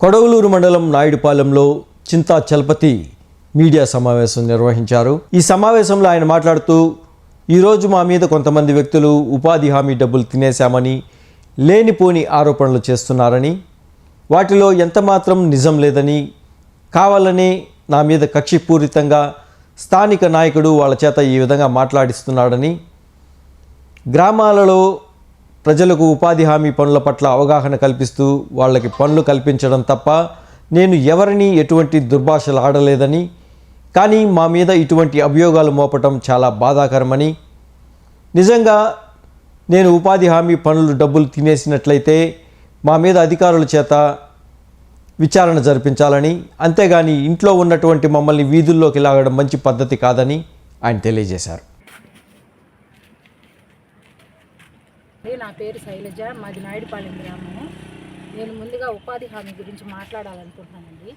కొడవలూరు మండలం నాయుడుపాలెంలో చింతా చలపతి మీడియా సమావేశం నిర్వహించారు. ఈ సమావేశంలో ఆయన మాట్లాడుతూ ఈరోజు మా మీద కొంతమంది వ్యక్తులు ఉపాధి హామీ డబ్బులు తినేశామని లేనిపోని ఆరోపణలు చేస్తున్నారని వాటిలో ఎంతమాత్రం నిజం లేదని కావాలని నా మీద కక్షిపూరితంగా స్థానిక నాయకుడు వాళ్ళ చేత ఈ విధంగా మాట్లాడిస్తున్నాడని గ్రామాలలో ప్రజలకు ఉపాధి హామీ పనుల పట్ల అవగాహన కల్పిస్తూ వాళ్ళకి పనులు కల్పించడం తప్ప నేను ఎవరిని ఎటువంటి దుర్భాషలు ఆడలేదని కానీ మా మీద ఇటువంటి అభియోగాలు మోపటం చాలా బాధాకరమని. నిజంగా నేను ఉపాధి హామీ పనులు డబ్బులు తినేసినట్లయితే మా మీద అధికారుల చేత విచారణ జరిపించాలని అంతేగాని ఇంట్లో ఉన్నటువంటి మమ్మల్ని వీధుల్లోకి లాగడం మంచి పద్ధతి కాదని ఆయన తెలియజేశారు. నా పేరు శైలజ మాది నాయుడుపాలెం గ్రామము. నేను ముందుగా ఉపాధి హామీ గురించి మాట్లాడాలనుకుంటున్నానండి.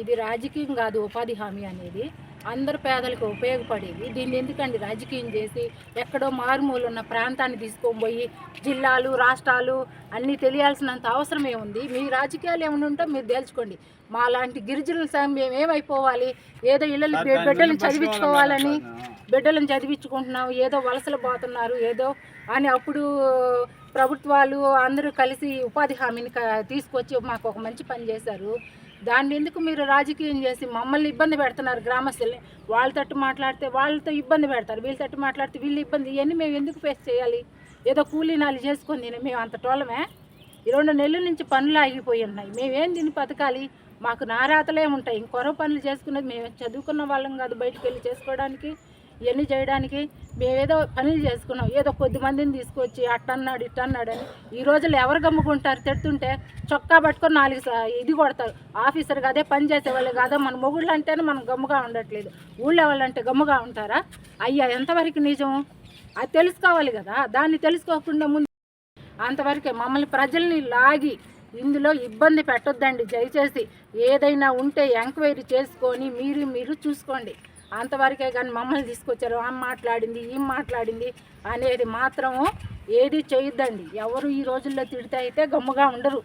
ఇది రాజకీయం కాదు ఉపాధి హామీ అనేది. అందరు పేదలకు ఉపయోగపడేది. దీన్ని ఎందుకండి రాజకీయం చేసి ఎక్కడో మారుమూల ఉన్న ప్రాంతాన్ని తీసుకొని పోయి జిల్లాలు రాష్ట్రాలు అన్నీ తెలియాల్సినంత అవసరమే ఉంది. మీ రాజకీయాలు ఏమైనా ఉంటే మీరు తేల్చుకోండి. మా లాంటి గిరిజనుల మేము ఏమైపోవాలి? ఏదో ఇళ్ళని బిడ్డలను చదివించుకోవాలని బిడ్డలను చదివించుకుంటున్నాం ఏదో వలసలు పోతున్నారు. ఏదో అని అప్పుడు ప్రభుత్వాలు అందరూ కలిసి ఉపాధి హామీని తీసుకొచ్చి మాకు ఒక మంచి పని చేశారు. దాన్ని ఎందుకు మీరు రాజకీయం చేసి మమ్మల్ని ఇబ్బంది పెడుతున్నారు గ్రామస్తుల్ని? వాళ్ళ తట్టు మాట్లాడితే వాళ్ళతో ఇబ్బంది పెడతారు. వీళ్ళ తట్టు మాట్లాడితే వీళ్ళు ఇబ్బంది. ఇవన్నీ మేము ఎందుకు ఫేస్ చేయాలి? ఏదో కూలీనాలు చేసుకొని తిని మేము అంత టోలమే? ఈ రెండు నెలల నుంచి పనులు ఆగిపోయి ఉన్నాయి. మేమేం దీన్ని బతకాలి? మాకు నారాతలే ఉంటాయి. ఇంకొర పనులు చేసుకునేది మేము చదువుకున్న వాళ్ళం కాదు బయటికి వెళ్ళి చేసుకోవడానికి. ఇవన్నీ చేయడానికి మేమేదో పనులు చేసుకున్నాం. ఏదో కొద్ది మందిని తీసుకొచ్చి అట్టన్నాడు ఇట్టన్నాడు అని ఈ రోజుల్లో ఎవరు గమ్ముకుంటారు? తిడుతుంటే చొక్కా పట్టుకొని నాలుగు ఇది కొడతారు. ఆఫీసర్ అదే పని చేసేవాళ్ళు కాదా? మన మొగుళ్ళు అంటేనే మనం గమ్ముగా ఉండట్లేదు. ఊళ్ళో వాళ్ళంటే గమ్ముగా ఉంటారా? అయ్యా ఎంతవరకు నిజం? అది తెలుసుకోవాలి కదా. దాన్ని తెలుసుకోకుండా ముందు అంతవరకే మమ్మల్ని ప్రజల్ని లాగి ఇందులో ఇబ్బంది పెట్టొద్దండి. దయచేసి ఏదైనా ఉంటే ఎంక్వైరీ చేసుకొని మీరు మీరు చూసుకోండి. అంతవరకే కానీ మమ్మల్ని తీసుకొచ్చారు. ఆమె మాట్లాడింది ఈమె మాట్లాడింది అనేది మాత్రము ఏది చేయొద్దండి. ఎవరు ఈ రోజుల్లో తిడితే అయితే గమ్ముగా ఉండరు.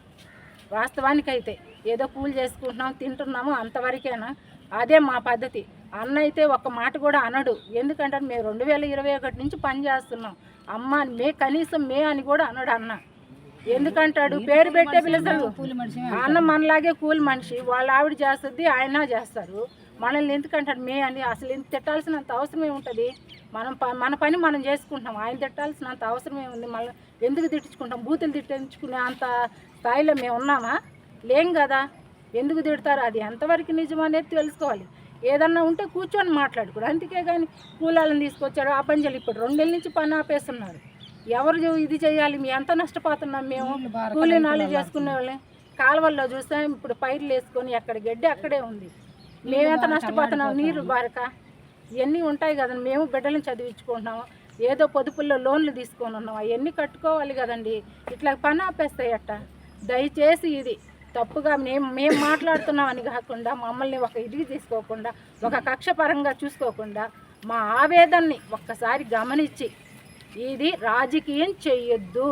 వాస్తవానికైతే ఏదో కూలి చేసుకుంటున్నాం తింటున్నాము అంతవరకేనా? అదే మా పద్ధతి. అన్న అయితే ఒక మాట కూడా అనడు. ఎందుకంటే మేము రెండు వేల ఇరవై ఒకటి నుంచి పని చేస్తున్నాం. అమ్మ మే కనీసం మే అని కూడా అనడు అన్న. ఎందుకంటాడు? పేరు పెట్టే పిలుస్తాడు అన్న మనలాగే కూలి మనిషి. వాళ్ళ ఆవిడ చేస్తుంది ఆయన చేస్తారు. మనల్ని ఎందుకంటాడు మే అని? అసలు ఇంత తిట్టాల్సినంత అవసరం ఏముంటుంది మనం ప- మన పని మనం చేసుకుంటాం ఆయన తిట్టాల్సినంత అవసరం ఏముంది మళ్ళీ ఎందుకు తిట్టించుకుంటాం? బూతులు తిట్టించుకునే అంత స్థాయిలో మేము ఉన్నామా? లేం కదా. ఎందుకు తిడతారు? అది ఎంతవరకు నిజం అనేది తెలుసుకోవాలి. ఏదన్నా ఉంటే కూర్చొని మాట్లాడుకోడు. అందుకే కానీ కూలాలను తీసుకొచ్చాడు ఆ పని చేయాలి ఇప్పుడు. రెండు నెలల నుంచి పని ఆపేస్తున్నారు. ఎవరు ఇది చేయాలి? మేము ఎంత నష్టపోతున్నాం మేము? కూలీ నాలుగు చేసుకునే వాళ్ళే. కాలువల్లో చూస్తే ఇప్పుడు పైర్లు వేసుకొని ఎక్కడ గడ్డి అక్కడే ఉంది. మేమెంత నష్టపోతున్నాం? నీరు బారక ఇవన్నీ ఉంటాయి కదండి. మేము బిడ్డలను చదివించుకుంటున్నాము. ఏదో పొదుపుల్లో లోన్లు తీసుకొని ఉన్నాం. అవన్నీ కట్టుకోవాలి కదండి. ఇట్లా పని ఆపేస్తాయి అట్ట దయచేసి ఇది తప్పుగా మేము మేము మాట్లాడుతున్నాం అని కాకుండా మమ్మల్ని ఒక ఇదికి తీసుకోకుండా ఒక కక్ష పరంగా చూసుకోకుండా మా ఆవేదనని ఒక్కసారి గమనించి ఇది రాజకీయం చేయొద్దు.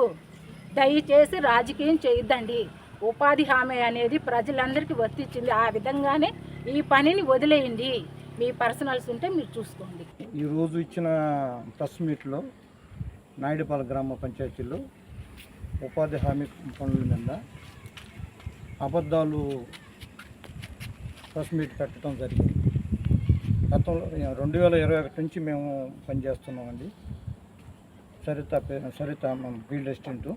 దయచేసి రాజకీయం చేయొద్దండి. ఉపాధి హామీ అనేది ప్రజలందరికీ వర్తించింది. ఆ విధంగానే ఈ పనిని వదిలేయండి. మీ పర్సనల్స్ ఉంటే మీరు చూసుకోండి. ఈరోజు ఇచ్చిన ప్రెస్ మీట్లో నాయుడుపాల గ్రామ పంచాయతీలో ఉపాధి హామీ పనుల మీద అబద్ధాలు ప్రెస్ మీట్ పెట్టడం జరిగింది. గతంలో రెండు వేల ఇరవై ఒకటి నుంచి మేము పనిచేస్తున్నామండి. Saritha Saritha field assistant.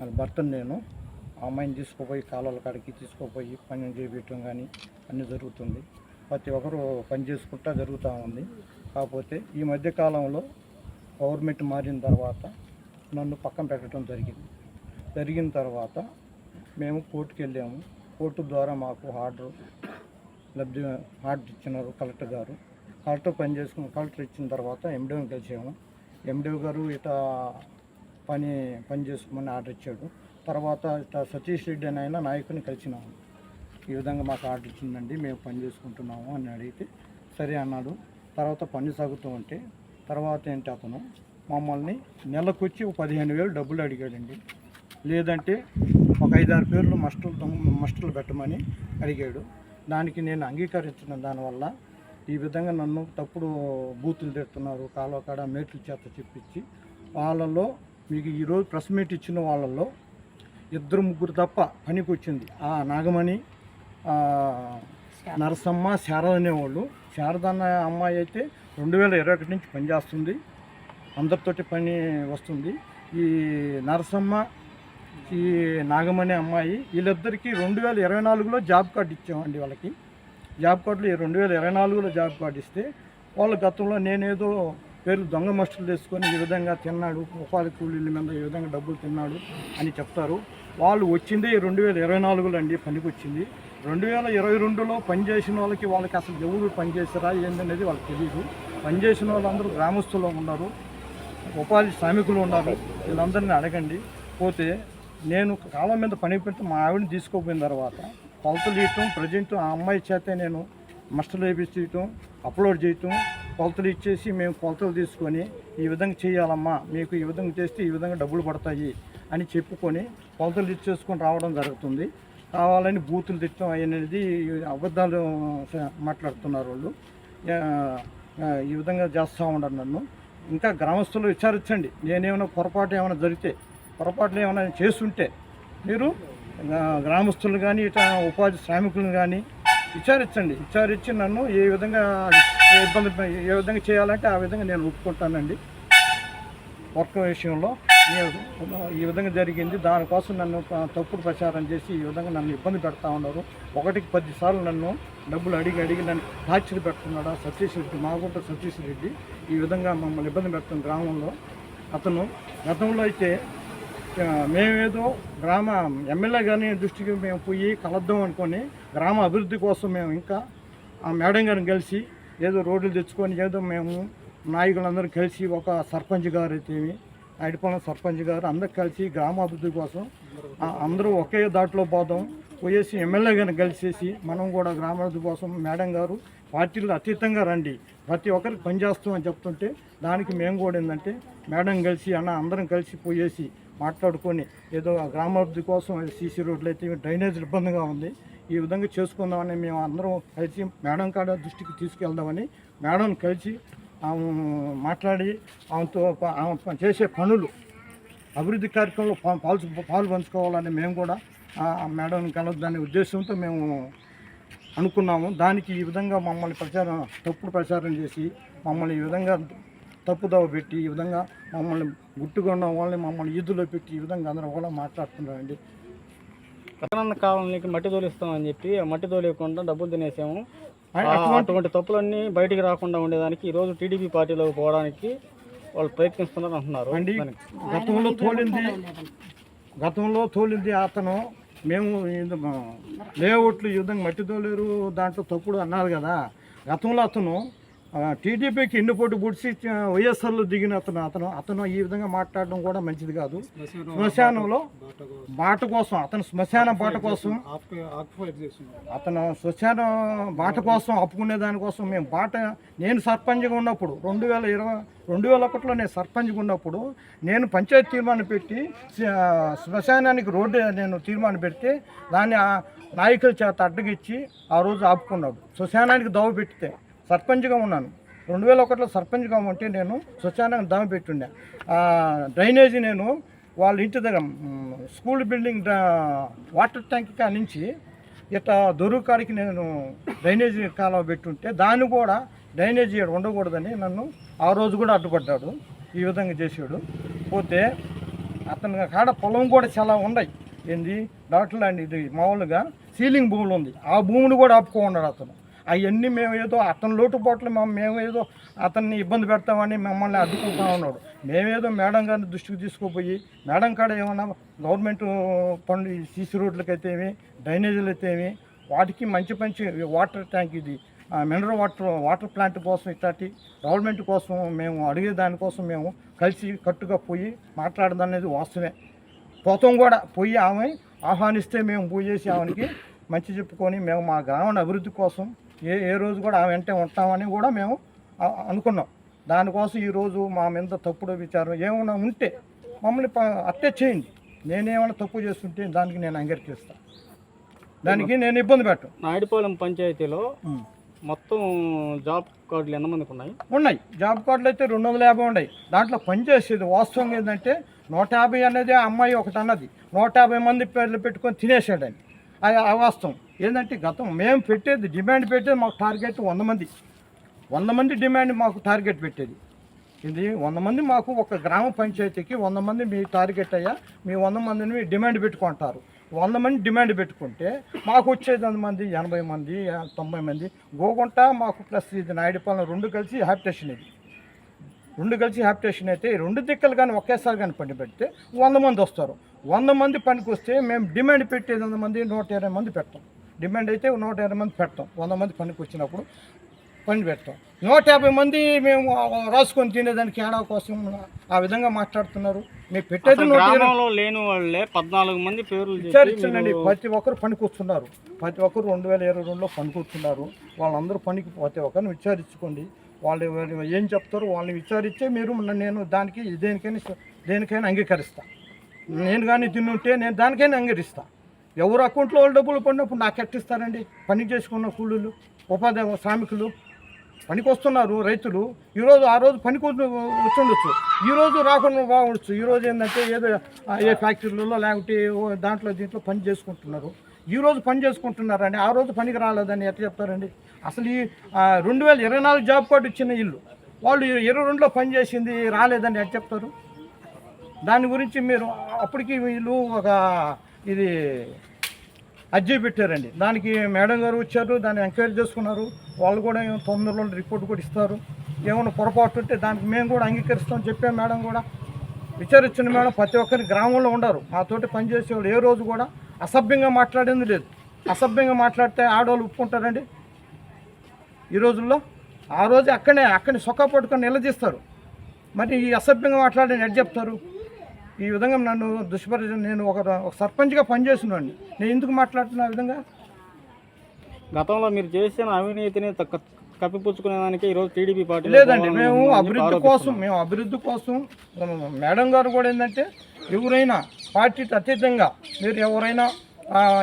మన భర్తను నేను. అమ్మాయిని తీసుకుపోయి కాలువల కాడికి తీసుకుపోయి పని చేపించడం కానీ అన్నీ జరుగుతుంది. ప్రతి ఒక్కరు పని చేసుకుంటా జరుగుతూ ఉంది. కాకపోతే ఈ మధ్య కాలంలో గవర్నమెంట్ మారిన తర్వాత నన్ను పక్కన పెట్టడం జరిగింది. జరిగిన తర్వాత మేము కోర్టుకు వెళ్ళాము. కోర్టు ద్వారా మాకు ఆర్డర్ లబ్ధి ఆర్డర్ ఇచ్చినారు కలెక్టర్ గారు. కలెక్టర్ పని చేసుకుని కలెక్టర్ ఇచ్చిన తర్వాత ఎండిఓని కలిసాము. ఎండిఓ గారు ఇట పని పని చేసుకోమని ఆర్డర్ ఇచ్చాడు. తర్వాత సతీష్ రెడ్డి అని ఆయన నాయకుని కలిసినాము. ఈ విధంగా మాకు ఆర్డర్ ఇచ్చిందండి మేము పని చేసుకుంటున్నాము అని అడిగితే సరే అన్నాడు. తర్వాత పని సాగుతూ ఉంటే తర్వాత ఏంటి అతను? మమ్మల్ని నెలకొచ్చి పదిహేను వేలు డబ్బులు అడిగాడండి. లేదంటే ఒక ఐదారు పేర్లు మస్టర్లు మస్టర్లు పెట్టమని అడిగాడు. దానికి నేను అంగీకరించిన దానివల్ల ఈ విధంగా నన్ను తప్పుడు బూతులు తిడుతున్నారు కాలువ కాడ మేట్ల చేత చెప్పించి వాళ్ళలో మీకు ఈరోజు ప్రెస్ మీట్ ఇచ్చిన వాళ్ళల్లో ఇద్దరు ముగ్గురు తప్ప పనికి వచ్చింది ఆ నాగమణి నరసమ్మ శారద అనేవాళ్ళు. శారద అన్న అమ్మాయి అయితే రెండు వేల ఇరవై ఒకటి నుంచి పనిచేస్తుంది. అందరితోటి పని వస్తుంది. ఈ నరసమ్మ ఈ నాగమణి అమ్మాయి వీళ్ళిద్దరికీ రెండు వేల ఇరవై నాలుగులో జాబ్ కార్డు ఇచ్చామండి వాళ్ళకి. జాబ్ కార్డులో రెండు వేల ఇరవై నాలుగులో జాబ్ కార్డు ఇస్తే వాళ్ళు గతంలో నేనేదో పేర్లు దొంగ మస్టులు తీసుకొని ఈ విధంగా తిన్నాడు ఉపాధి కూలీల మీద ఈ విధంగా డబ్బులు తిన్నాడు అని చెప్తారు. వాళ్ళు వచ్చింది రెండు వేల ఇరవై నాలుగులో అండి పనికి వచ్చింది రెండు వేల ఇరవై రెండులో పనిచేసిన వాళ్ళకి వాళ్ళకి అసలు ఎవరు పనిచేసారా ఏందనేది వాళ్ళకి తెలియదు పనిచేసిన వాళ్ళందరూ గ్రామస్తులు ఉన్నారు ఉపాధి శ్రామికులు ఉన్నారు. వీళ్ళందరినీ అడగండి. పోతే నేను కాలం మీద పని పెట్టి మా ఆవిడని తీసుకోపోయిన తర్వాత కొలతలు ఇవ్వటం ప్రజెంట్ ఆ అమ్మాయి చేతే నేను మస్టర్లు వేపించడం అప్లోడ్ చేయటం కొలతలు ఇచ్చేసి మేము కొలతలు తీసుకొని ఈ విధంగా చేయాలమ్మా మీకు ఈ విధంగా చేస్తే ఈ విధంగా డబ్బులు పడతాయి అని చెప్పుకొని కొలతలు ఇచ్చేసుకొని రావడం జరుగుతుంది. కావాలని బూతులు తిట్టడం అనేది అబద్ధాలు మాట్లాడుతున్నారు వాళ్ళు. ఈ విధంగా చేస్తూ ఉండరు నన్ను. ఇంకా గ్రామస్తులు విచారించండి. నేనేమైనా పొరపాటు ఏమైనా జరిగితే పొరపాట్లు ఏమైనా చేస్తుంటే మీరు గ్రామస్తులు కానీ ఇట్లా ఉపాధి శ్రామికులను కానీ విచారించండి. విచారించి నన్ను ఏ విధంగా ఇబ్బంది ఏ విధంగా చేయాలంటే ఆ విధంగా నేను ఒప్పుకుంటానండి. వర్క్ విషయంలో ఈ- ఈ విధంగా జరిగింది. దానికోసం నన్ను తప్పుడు ప్రచారం చేసి ఈ విధంగా నన్ను ఇబ్బంది పెడతా ఉన్నారు. ఒకటికి పది సార్లు నన్ను డబ్బులు అడిగి అడిగి నన్ను టార్చర్ పెడుతున్నాడు ఆ సతీష్ రెడ్డి మాగుంట సతీష్ రెడ్డి ఈ విధంగా మమ్మల్ని ఇబ్బంది పెడుతున్న గ్రామంలో. అతను గతంలో అయితే మేమేదో గ్రామ ఎమ్మెల్యే గారిని దృష్టికి మేము పోయి కలద్దాం అనుకొని గ్రామ అభివృద్ధి కోసం మేము ఇంకా ఆ మేడం గారిని కలిసి ఏదో రోడ్లు తెచ్చుకొని ఏదో మేము నాయకులందరం కలిసి ఒక సర్పంచ్ గారు అయితేమి ఐడిపాలెం సర్పంచ్ గారు అందరు కలిసి గ్రామాభివృద్ధి కోసం అందరూ ఒకే దాంట్లో పోదాం. పోయేసి ఎమ్మెల్యే గారిని కలిసేసి మనం కూడా గ్రామాభివృద్ధి కోసం మేడం గారు పార్టీలు అతీతంగా రండి. ప్రతి ఒక్కరికి పనిచేస్తామని చెప్తుంటే దానికి మేము కూడా ఏంటంటే మేడం కలిసి అన్న అందరం కలిసి పోయేసి మాట్లాడుకొని ఏదో గ్రామాభివృద్ధి కోసం సీసీ రోడ్లు అయితే డ్రైనేజ్ ఇబ్బందిగా ఉంది. ఈ విధంగా చేసుకుందామని మేము అందరం కలిసి మేడం కాడ దృష్టికి తీసుకెళ్దామని మేడం కలిసి ఆమె మాట్లాడి ఆమెతో ఆమె చేసే పనులు అభివృద్ధి కార్యక్రమంలో పాల్చు పాలు పంచుకోవాలని మేము కూడా మేడం కలవద్దనే ఉద్దేశంతో మేము అనుకున్నాము. దానికి ఈ విధంగా మమ్మల్ని ప్రచారం తప్పుడు ప్రచారం చేసి మమ్మల్ని ఈ విధంగా తప్పుదవ పెట్టి ఈ విధంగా మమ్మల్ని గుట్టుగా ఉన్న వాళ్ళని మమ్మల్ని ఈదులో పెట్టి ఈ విధంగా అందరూ కూడా మాట్లాడుతున్నారండి కథనన్న కాలనీకి మట్టి తోలిస్తామని చెప్పి ఆ మట్టి తోలియకుండా డబ్బులు తినేసాము. అటువంటి తప్పులన్నీ బయటికి రాకుండా ఉండేదానికి ఈరోజు టీడీపీ పార్టీలోకి పోవడానికి వాళ్ళు ప్రయత్నిస్తున్నారు అంటున్నారు. గతంలో తోలింది గతంలో తోలింది అతను. మేము లేఅవుట్లు ఈ విధంగా మట్టి తోలేరు దాంట్లో తప్పుడు అన్నారు కదా. గతంలో అతను టీడీపీకి ఎన్ని పోటీ పుడిచి వైఎస్ఆర్లో దిగిన అతను అతను అతను ఈ విధంగా మాట్లాడడం కూడా మంచిది కాదు. శ్మశానంలో బాట కోసం. అతను శ్మశాన బాట కోసం. అతను శ్మశాన బాట కోసం అప్పుకునే దానికోసం మేము బాట నేను సర్పంచ్గా ఉన్నప్పుడు రెండు వేల ఇరవై రెండు వేల ఒకటిలో నేను సర్పంచ్గా ఉన్నప్పుడు నేను పంచాయతీ తీర్మానం పెట్టి శ్మ- శ్మశానానికి రోడ్డు నేను తీర్మానం పెడితే దాన్ని ఆ నాయకుల చేత అడ్డగిచ్చి ఆ రోజు ఆపుకున్నాడు. శ్మశానానికి దవ పెట్టితే. సర్పంచ్గా ఉన్నాను. రెండు వేల ఒకటిలో సర్పంచ్గా ఉంటే నేను శ్మశానానికి దవ పెట్టుండే. డ్రైనేజీ నేను వాళ్ళ ఇంటి దగ్గర స్కూల్ బిల్డింగ్ వాటర్ ట్యాంక్ నుంచి ఇట్లా దొరుకాడికి నేను డ్రైనేజీ కాలం పెట్టుంటే దాన్ని కూడా డ్రైనేజీ ఉండకూడదని నన్ను ఆ రోజు కూడా అడ్డుపడ్డాడు. ఈ విధంగా చేసాడు పోతే అతని కాడ పొలం కూడా చాలా ఉన్నాయి. ఏంది? డాక్టర్ ల్యాండ్ ఇది మామూలుగా సీలింగ్ భూములు ఉంది. ఆ భూమిని కూడా ఆపుకోన్నాడు అతను. అవన్నీ మేము ఏదో అతని లోటుపాట్లు మేము ఏదో అతన్ని ఇబ్బంది పెడతామని మమ్మల్ని అడ్డుకుంటా ఉన్నాడు మేమేదో మేడం గారిని దృష్టికి తీసుకుపోయి మేడం కాడ ఏమన్నా గవర్నమెంట్ పనులు సీసీ రోడ్లకి అయితే ఏమి డ్రైనేజీలు అయితే ఏమి వాటికి మంచి మంచి వాటర్ ట్యాంక్ ఇది మినరల్ వాటర్ వాటర్ ప్లాంట్ కోసం ఇట్లాంటి గవర్నమెంట్ కోసం మేము అడిగే దానికోసం మేము కలిసి కట్టుగా పోయి మాట్లాడదనేది వాస్తవమే. పోతాం కూడా పోయి ఆమె ఆహ్వానిస్తే మేము పూజేసి ఆమెకి మంచి చెప్పుకొని మేము మా గ్రామ అభివృద్ధి కోసం ఏ ఏ రోజు కూడా ఆమె వెంటే ఉంటామని కూడా మేము అనుకున్నాం. దానికోసం ఈరోజు మా మీద తప్పుడు విచారం ఏమైనా ఉంటే మమ్మల్ని అట్టే చేయండి. నేనేమైనా తప్పు చేస్తుంటే దానికి నేను అంగీకరిస్తాను దానికి నేను ఇబ్బంది పెట్టను. నాయుడుపాలెం పంచాయతీలో మొత్తం జాబ్ కార్డులు ఎంతమందికి ఉన్నాయి? ఉన్నాయి. జాబ్ కార్డులు అయితే రెండు వందల యాభై ఉన్నాయి. దాంట్లో పనిచేసేది వాస్తవం ఏంటంటే నూట యాభై అనేది ఆ అమ్మాయి ఒకటి అన్నది నూట యాభై మంది పేర్లు పెట్టుకొని తినేసాడని అది అవాస్తవం. ఏంటంటే గతం మేము పెట్టేది డిమాండ్ పెట్టేది మాకు టార్గెట్ వంద మంది. వంద మంది డిమాండ్ మాకు టార్గెట్ పెట్టేది. ఇది వంద మంది మాకు ఒక గ్రామ పంచాయతీకి వంద మంది మీ టార్గెట్ అయ్యా మీ వంద మందిని మీ డిమాండ్ పెట్టుకుంటారు. వంద మంది డిమాండ్ పెట్టుకుంటే మాకు వచ్చేది వంద మంది ఎనభై మంది తొంభై మంది. గోగుంట మాకు ప్లస్ ఇది నాయుడుపాలెం రెండు కలిసి హ్యాపిటేషన్ ఇది. రెండు కలిసి హ్యాపిటేషన్ అయితే ఈ రెండు దిక్కలు కానీ ఒకేసారి కానీ పని పెడితే వంద మంది వస్తారు. వంద మంది పనికి వస్తే మేము డిమాండ్ పెట్టేది వంద మంది నూట ఇరవై మంది పెడతాం. డిమాండ్ అయితే నూట ఇరవై మంది పెడతాం. వంద మంది పనికి వచ్చినప్పుడు పని పెడతాం. నూట యాభై మంది మేము రాసుకొని తినేదానికి ఏడా కోసం ఆ విధంగా మాట్లాడుతున్నారు. మేము పెట్టేది లేని వాళ్ళే పద్నాలుగు మంది పేర్లు చెప్పి విచారించండి మీరు- ప్రతి ఒక్కరు పని కూర్చున్నారు ప్రతి ఒక్కరు రెండు వేల ఇరవై రెండులో పని కూర్చున్నారు వాళ్ళందరూ పనికి ప్రతి ఒక్కరిని విచారించుకోండి. వాళ్ళు ఏం చెప్తారో వాళ్ళని విచారించే మీరు నేను దానికి దేనికైనా దేనికైనా అంగీకరిస్తా. నేను కానీ తిన్నుంటే నేను దానికైనా అంగీకరిస్తా. ఎవరు అకౌంట్లో వాళ్ళు డబ్బులు పడినప్పుడు నాకు ఎట్టిస్తారండి పని చేసుకున్న కూలీలు ఉపాధి శ్రామికులు పనికి వస్తున్నారు రైతులు ఈరోజు ఆ రోజు పనికి వచ్చుండొచ్చు ఈరోజు రాకుండా బాగుండొచ్చు. ఈ రోజు ఏంటంటే ఏదో ఏ ఫ్యాక్టరీలలో లేకుంటే దాంట్లో దీంట్లో పని చేసుకుంటున్నారు. ఈ రోజు పని చేసుకుంటున్నారండి. ఆ రోజు పనికి రాలేదని ఎట్లా చెప్తారండి? అసలు ఈ రెండు వేల ఇరవై నాలుగు జాబ్ కార్డు ఇచ్చిన ఇల్లు వాళ్ళు ఇరవై రెండులో పని చేసింది రాలేదని ఎట్లా చెప్తారు? దాని గురించి మీరు అప్పటికి వీళ్ళు ఒక ఇది అర్జీ పెట్టారండి. దానికి మేడం గారు వచ్చారు దాన్ని ఎంక్వైరీ చేసుకున్నారు. వాళ్ళు కూడా ఏమో తొందరలో రిపోర్ట్ కూడా ఇస్తారు. ఏమైనా పొరపాటు ఉంటే దానికి మేము కూడా అంగీకరిస్తాం చెప్పాం మేడం కూడా. విచారించిన మేడం ప్రతి ఒక్కరి గ్రామంలో ఉండరు. మాతోటి పనిచేసే వాళ్ళు ఏ రోజు కూడా అసభ్యంగా మాట్లాడింది లేదు. అసభ్యంగా మాట్లాడితే ఆడవాళ్ళు ఒప్పుకుంటారండి. ఈ రోజుల్లో ఆ రోజు అక్కడనే అక్కడిని సొక్క పట్టుకొని నిలదీస్తారు. మరి ఈ అసభ్యంగా మాట్లాడని ఎట్ చెప్తారు? ఈ విధంగా నన్ను దుష్పరిచయం నేను ఒక ఒక సర్పంచ్గా పనిచేస్తున్నాను. నేను ఎందుకు మాట్లాడుతున్నా ఆ విధంగా? గతంలో మీరు చేసిన అవినీతిని తక్క- కప్పిపుచ్చుకునేదానికి ఈరోజు టీడీపీ పార్టీ లేదండి మేము అభివృద్ధి కోసం మేము అభివృద్ధి కోసం మేడం గారు కూడా ఏంటంటే ఎవరైనా పార్టీకి అతీతంగా మీరు ఎవరైనా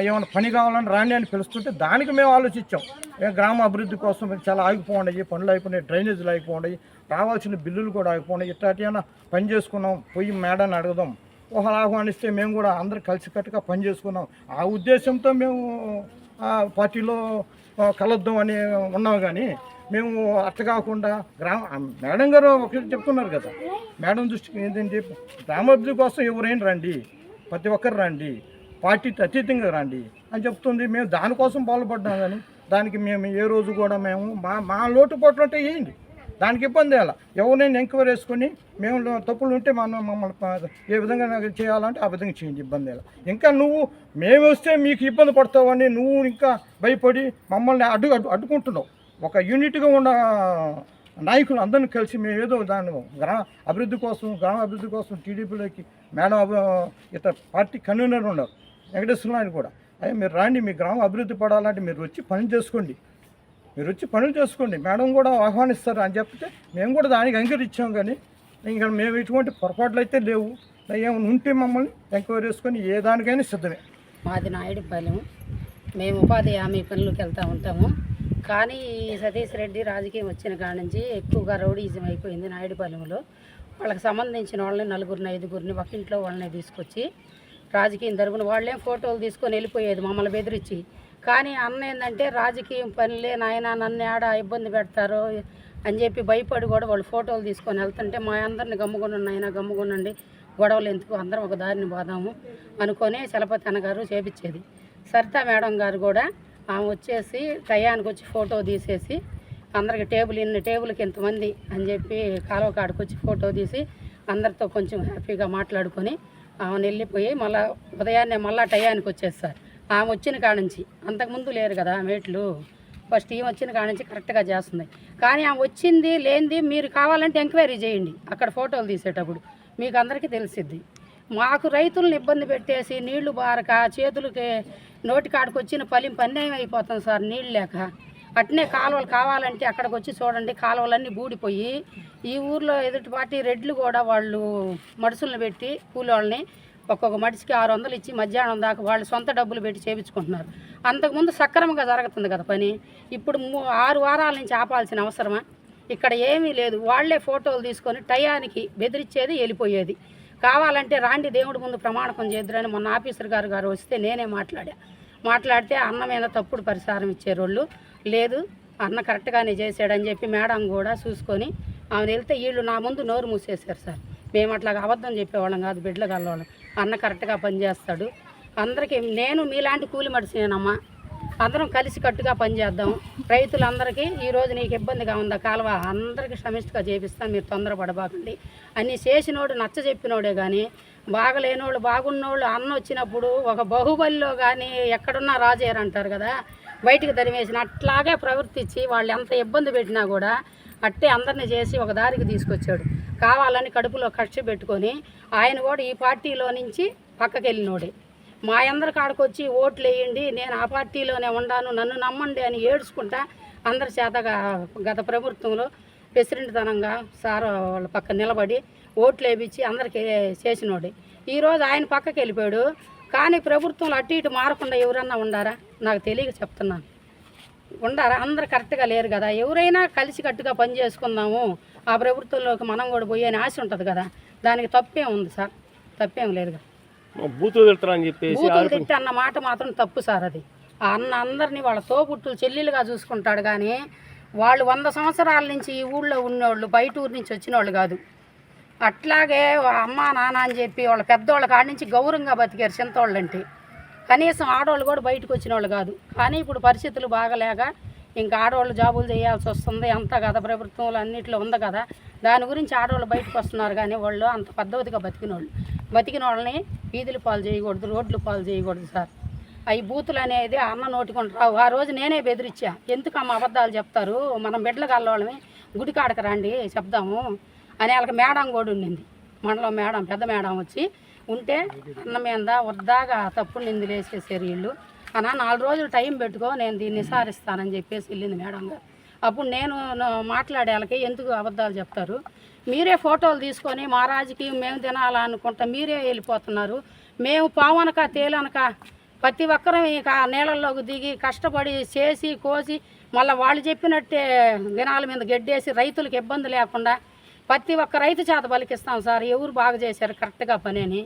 ఏమైనా పని కావాలని రాండి అని పిలుస్తుంటే దానికి మేము ఆలోచించాం. ఏ గ్రామ అభివృద్ధి కోసం చాలా ఆగిపోండి పనులు అయిపోయినాయి డ్రైనేజీలు అయిపోండి రావాల్సిన బిల్లులు కూడా అయిపోయినాయి ఇట్లాంటి ఏమైనా పని చేసుకున్నాం పోయి మేడాన్ని అడుగుదాం. ఒకరు ఆహ్వానిస్తే మేము కూడా అందరు కలిసికట్టుగా పని చేసుకున్నాం. ఆ ఉద్దేశంతో మేము పార్టీలో ఆ, కలుద్దాం అని ఉన్నాం కానీ మేము అట్ట కాకుండా గ్రామ మేడం గారు ఒకటి చెప్తున్నారు కదా. మేడం దృష్టికి ఏంటంటే గ్రామాభివృద్ధి కోసం ఎవరైనా రండి. ప్రతి ఒక్కరు రండి. పార్టీకి అతీతంగా రండి అని చెప్తుంది. మేము దానికోసం బాధపడ్డాం కానీ దానికి మేము ఏ రోజు కూడా మేము మా మా లోటుపాట్లు ఉంటే వేయండి. దానికి ఇబ్బంది అలా ఎవరినైనా ఎంక్వైరీ వేసుకొని మేము తప్పులు ఉంటే మనం మమ్మల్ని ఏ విధంగా నాకు చేయాలంటే ఆ విధంగా చేయండి ఇబ్బంది అలా ఇంకా నువ్వు మేము వస్తే మీకు ఇబ్బంది పడతావని నువ్వు ఇంకా భయపడి మమ్మల్ని అడ్డు అడ్డు అడ్డుకుంటున్నావు. ఒక యూనిట్గా ఉన్న నాయకులు అందరిని కలిసి మేము ఏదో దాని గ్రామ అభివృద్ధి కోసం గ్రామ అభివృద్ధి కోసం టీడీపీలోకి మేడం అభి- ఇతర పార్టీ కన్వీనర్ ఉన్నారు. వెంకటేశ్వర నాయుడు కూడా. అయ్యా మీరు రాండి మీ గ్రామం అభివృద్ధి పడాలంటే మీరు వచ్చి పని చేసుకోండి. మీరు వచ్చి పనులు చేసుకోండి. మేడం కూడా ఆహ్వానిస్తారు అని చెప్తే మేము కూడా దానికి అంగీకరించాం కానీ ఇంకా మేము ఇటువంటి పొరపాట్లు అయితే లేవు. ఏమైనా ఉంటే మమ్మల్ని ఎంక్వైరీ చేసుకొని ఏ దానికైనా సిద్ధమే. మాది నాయుడుపాలెం మేము ఉపాధి హామీ పనులకు వెళ్తూ ఉంటాము. కానీ ఈ సతీష్ రెడ్డి రాజకీయం వచ్చిన కాడ నుంచి ఎక్కువగా రౌడీజం అయిపోయింది నాయుడుపాలెంలో వాళ్ళకి సంబంధించిన వాళ్ళని నలుగురిని ఐదుగురిని ఒక ఇంట్లో వాళ్ళని తీసుకొచ్చి రాజకీయం తరపున వాళ్ళేం ఫోటోలు తీసుకొని వెళ్ళిపోయేది మమ్మల్ని బెదిరించి. కానీ అన్న ఏంటంటే రాజకీయం పనిలే నాయన నన్ను ఆడ ఇబ్బంది పెడతారు అని చెప్పి భయపడి కూడా వాళ్ళు ఫోటోలు తీసుకొని వెళ్తుంటే మా అందరిని గమ్ముకున్నాను నాయన గమ్ముకునండి గొడవలు ఎందుకు? అందరం ఒక దారిని పోదాము అనుకొని చలపతి అన్నగారు చేపించేది. సరితా మేడం గారు కూడా ఆమె వచ్చేసి టయానికి వచ్చి ఫోటో తీసేసి అందరికి టేబుల్ ఇన్ని టేబుల్కి ఇంతమంది అని చెప్పి కాలువ కాడికి వచ్చి ఫోటో తీసి అందరితో కొంచెం హ్యాపీగా మాట్లాడుకొని ఆమెను వెళ్ళిపోయి మళ్ళా ఉదయాన్నే మళ్ళా టయానికి వచ్చేస్తారు ఆమె వచ్చిన కాడ నుంచి అంతకుముందు లేరు కదా మేట్లు ఫస్ట్ ఈమె వచ్చిన కాడ నుంచి కరెక్ట్గా చేస్తుంది. కానీ ఆమె వచ్చింది లేనిది మీరు కావాలంటే ఎంక్వైరీ చేయండి అక్కడ ఫోటోలు తీసేటప్పుడు. మీకు అందరికీ తెలిసిద్ది. మాకు రైతులను ఇబ్బంది పెట్టేసి నీళ్ళు బారక చేతులకి నోటికాడికి వచ్చిన ఫలింపు అన్యాయం అయిపోతుంది సార్ నీళ్ళు లేక. అట్నే కాలువలు కావాలంటే అక్కడికి వచ్చి చూడండి కాలువలన్నీ బూడిపోయి ఈ ఊర్లో ఎదుటి పార్టీ రెడ్లు కూడా వాళ్ళు మడుసులను పెట్టి కూలోళ్ళని ఒక్కొక్క మనిషికి ఆరు వందలు ఇచ్చి మధ్యాహ్నం దాకా వాళ్ళు సొంత డబ్బులు పెట్టి చేయించుకుంటున్నారు అంతకుముందు సక్రమంగా జరుగుతుంది కదా పని. ఇప్పుడు మూ- ఆరు వారాల నుంచి ఆపాల్సిన అవసరమా? ఇక్కడ ఏమీ లేదు. వాళ్ళే ఫోటోలు తీసుకొని టయానికి బెదిరించేది వెళ్ళిపోయేది. కావాలంటే రాండి దేవుడి ముందు ప్రమాణకం చేద్దరని మొన్న ఆఫీసర్ గారు గారు వస్తే నేనే మాట్లాడా. మాట్లాడితే అన్న మీద తప్పుడు పరిసారం ఇచ్చేరోళ్ళు. లేదు అన్న కరెక్ట్గానే చేశాడని చెప్పి మేడం కూడా చూసుకొని ఆమె వెళ్తే వీళ్ళు నా ముందు నోరు మూసేశారు సార్. మేము అట్లా అబద్ధం చెప్పేవాళ్ళం కాదు బిడ్డలు కలవాళ్ళం. అన్న కరెక్ట్గా పనిచేస్తాడు. అందరికీ నేను మీలాంటి కూలి మడిసినేనమ్మా అందరం కలిసి కట్టుగా పనిచేద్దాం. రైతులందరికీ ఈరోజు నీకు ఇబ్బందిగా ఉందా కాలువ? అందరికీ సమిష్టిగా చేపిస్తాను మీరు తొందరపడబాకండి. అన్నీ చేసినోడు నచ్చ చెప్పినోడే కానీ బాగలేనోళ్ళు బాగున్నోళ్ళు అన్న వచ్చినప్పుడు ఒక బాహుబలిలో కానీ ఎక్కడున్నా రాజేరు అంటారు కదా. బయటికి తరిమేసిన అట్లాగే ప్రవర్తించి వాళ్ళు ఎంత ఇబ్బంది పెట్టినా కూడా అట్టే అందరిని చేసి ఒక దారికి తీసుకొచ్చాడు. కావాలని కడుపులో ఖర్చు పెట్టుకొని ఆయన కూడా ఈ పార్టీలో నుంచి పక్కకి వెళ్ళినోడే మా అందరి కాడికి వచ్చి ఓట్లు వేయండి నేను ఆ పార్టీలోనే ఉండాను నన్ను నమ్మండి అని ఏడ్చుకుంటా అందరి చేతగా గత ప్రభుత్వంలో ప్రెసిడెంట్తనంగా సార్ వాళ్ళ పక్క నిలబడి ఓట్లు వేయించి అందరికీ చేసినోడే. ఈరోజు ఆయన పక్కకి వెళ్ళిపోయాడు కానీ ప్రభుత్వంలో అటు ఇటు మారకుండా ఎవరన్నా ఉండారా? నాకు తెలియక చెప్తున్నాను. ఉండారా? అందరు కరెక్ట్గా లేరు కదా. ఎవరైనా కలిసి కట్టుగా పని చేసుకుందాము. ఆ ప్రభుత్వంలోకి మనం కూడా పోయే ఆశ ఉంటుంది కదా. దానికి తప్పేం ఉంది సార్? తప్పేం లేదుగా. బూతులు తిడతారని చెప్పేసి బూతులు తిట్టి అన్న మాట మాత్రం తప్పు సార్ అది. ఆ అన్న అందరినీ వాళ్ళ తోబుట్టులు చెల్లెలుగా చూసుకుంటాడు కానీ వాళ్ళు వంద సంవత్సరాల నుంచి ఈ ఊళ్ళో ఉన్నోళ్ళు బయట ఊరు నుంచి వచ్చిన వాళ్ళు కాదు. అట్లాగే అమ్మ నాన్న అని చెప్పి వాళ్ళ పెద్దవాళ్ళ కాడి నుంచి గౌరవంగా బతికారు చింతోళ్ళంటే. కనీసం ఆడవాళ్ళు కూడా బయటకు వచ్చిన వాళ్ళు కాదు. కానీ ఇప్పుడు పరిస్థితులు బాగలేక ఇంకా ఆడవాళ్ళు జాబులు చేయాల్సి వస్తుంది. అంత కదా ప్రభుత్వంలో అన్నిట్లో ఉంది కదా. దాని గురించి ఆడవాళ్ళు బయటకు వస్తున్నారు కానీ వాళ్ళు అంత పద్ధతిగా బతికిన వాళ్ళు బతికిన వాళ్ళని వీధులు పాలు చేయకూడదు రోడ్లు పాలు చేయకూడదు సార్. అవి బూతులు అనేది అన్న నోటికొని రావు. ఆ రోజు నేనే బెదిరించా. ఎందుకు అమ్మ అబద్ధాలు చెప్తారు? మనం బిడ్డలు కలవాళ్ళమే గుడి రండి చెప్దాము. అని వాళ్ళకి మేడం కూడా ఉండింది. మనలో మేడం పెద్ద మేడం వచ్చి ఉంటే అన్న మీద వద్దాగా తప్పుడు నిందులేసేసారు వీళ్ళు. అన్న నాలుగు రోజులు టైం పెట్టుకో నేను దీన్ని నిసారిస్తానని చెప్పేసి వెళ్ళింది మేడం గారు. అప్పుడు నేను మాట్లాడే వాళ్ళకి ఎందుకు అబద్ధాలు చెప్తారు? మీరే ఫోటోలు తీసుకొని మా రాజకీయం మేము తినాలనుకుంటా మీరే వెళ్ళిపోతున్నారు. మేము పావనక తేలనక ప్రతి ఒక్కరం ఇక నీళ్ళల్లోకి దిగి కష్టపడి చేసి కోసి మళ్ళీ వాళ్ళు చెప్పినట్టే దినాల మీద గెడ్డేసి రైతులకు ఇబ్బంది లేకుండా ప్రతి ఒక్క రైతు చేత పలికిస్తాం సార్ ఎవరు బాగా చేశారు కరెక్ట్గా పని అని.